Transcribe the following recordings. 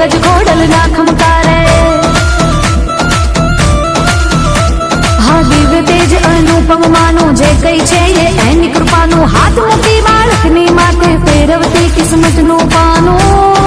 એક જ ગોડલ ના ખમકારે હા દિવ્ય તેજ અનુપમ માનું જે કઈ છે એ એની કૃપાનું હાથ મૂકી બાળકની માથે ફેરવતી કિસ્મતનું પાનું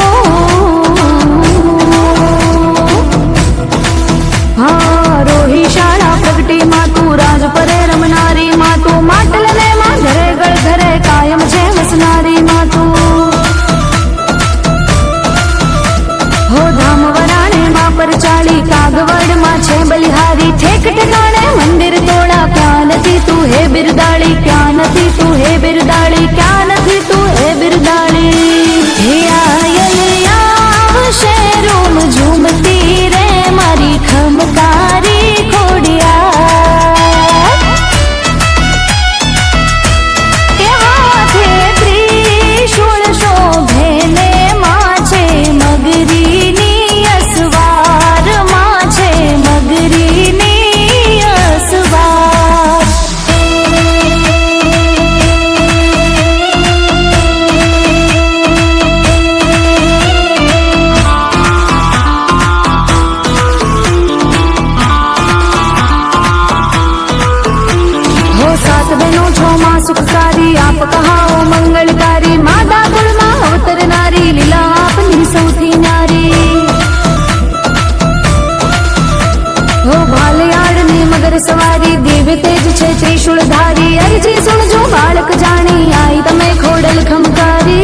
છે ત્રિશુળ ધારી અરજી સુણજો બાળક જાણી, આઈ તમે ખોડલ ખમકારી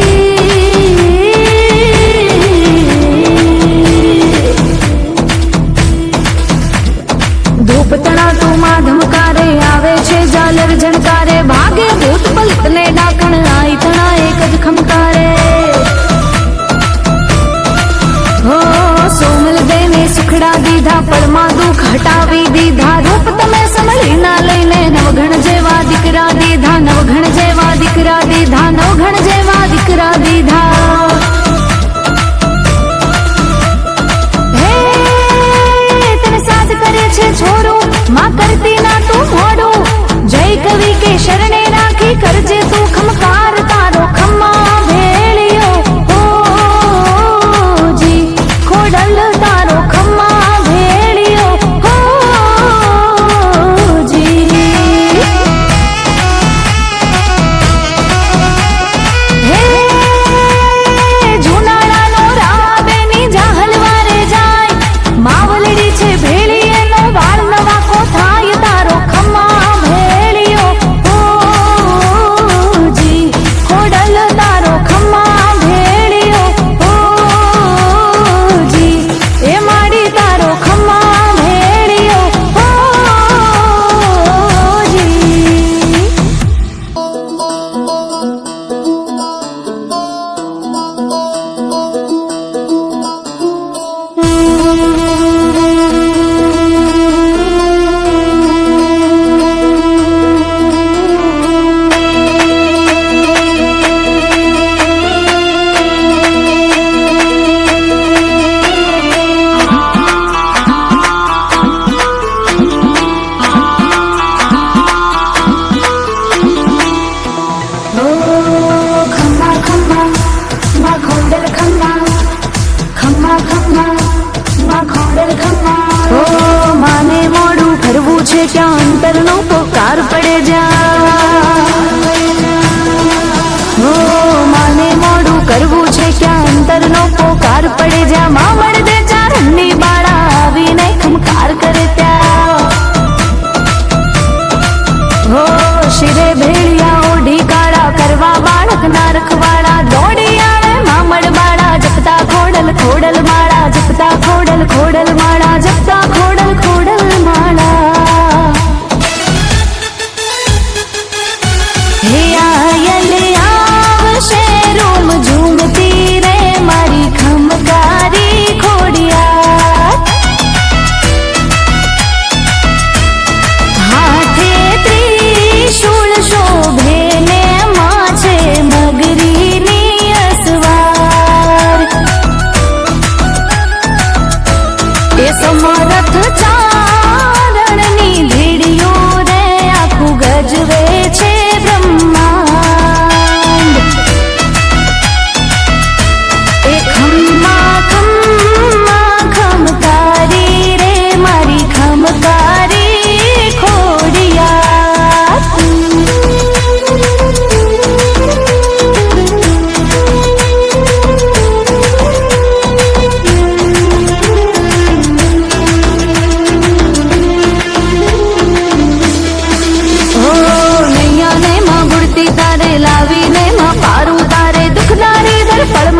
ધૂપ તણાતું માધમ કારે આવે છે ઝાલર ઝણકારે ભાગે ભૂત પલક ને ડાકણ, આઈ તણા એક જ ખમકારે હો સોમલ દેને સુખડા દીધા, પરમા દુખ હટાવી દીધા રૂપ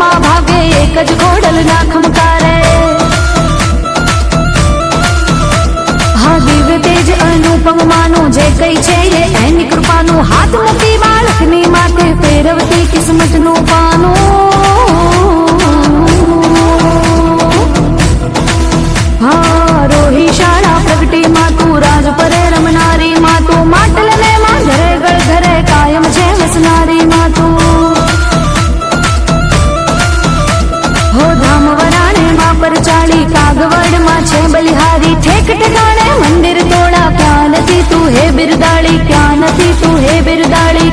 માં ભાગે એક જ ગોડલ ના ખમકારે. હા દિવ્ય તેજ અનુપમ માનું જે કઈ છે એની કૃપાનું હાથ મૂકી બાળકની માથે ફેરવતી કિસ્મતનું તું હે બિરદાળી ક્યાં નથી તું હે બિરદાળી